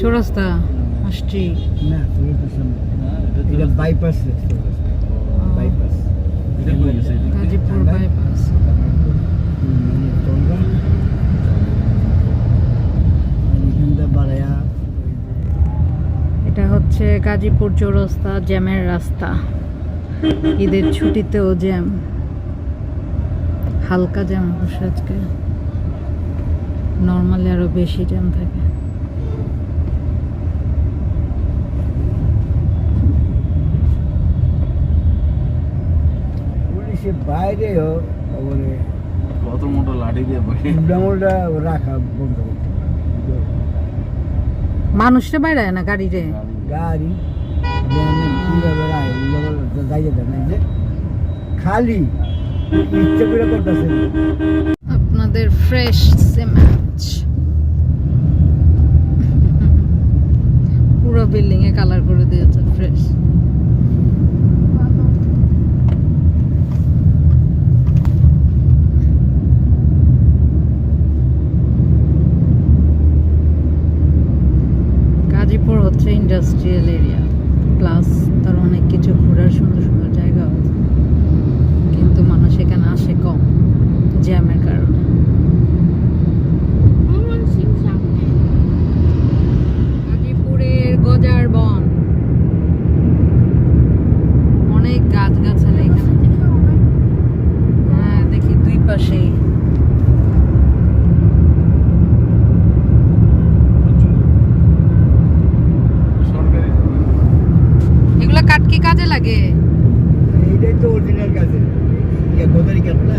চৌরাস্তা আসছি। না সামনে এটা বাইপাস বাইপাস গাজীপুর বাইপাস এটা হচ্ছে গাজীপুর চৌরাস্তা জ্যামের রাস্তা। ঈদের ছুটিতেও জ্যাম। হালকা জ্যাম অবশ্য আজকে। নর্মালি আরও বেশি জ্যাম থাকে। পুলিশের বাইরেও মানে কত মোটা লাঠি দিয়ে রাখা বন্ধ করতে মানুষটা বাইরে না গাড়িরে? গাড়ি। ভ্যানে কীভাবে রায়? যাইতে দেয় না যে। খালি ইচ্ছে করে করতেছে। আপনাদের ফ্রেশ সিমেন্ট পুরো বিল্ডিং এ কালার করে দিয়েছে ফ্রেশ গাজীপুর হচ্ছে ইন্ডাস্ট্রিয়াল এরিয়া প্লাস তার অনেক কিছু ঘোরার সুন্দর সুন্দর জায়গা আছে। কিন্তু মানুষ এখানে আসে কম জ্যামের কারণে। গাজীপুরের গজার বন। অনেক গাছ গাছালি এখানে। হ্যাঁ দেখি দুই পাশেই। কি কাজে লাগে? এইটাই তো অরিজিনাল কাজে। কোথায় কেন না?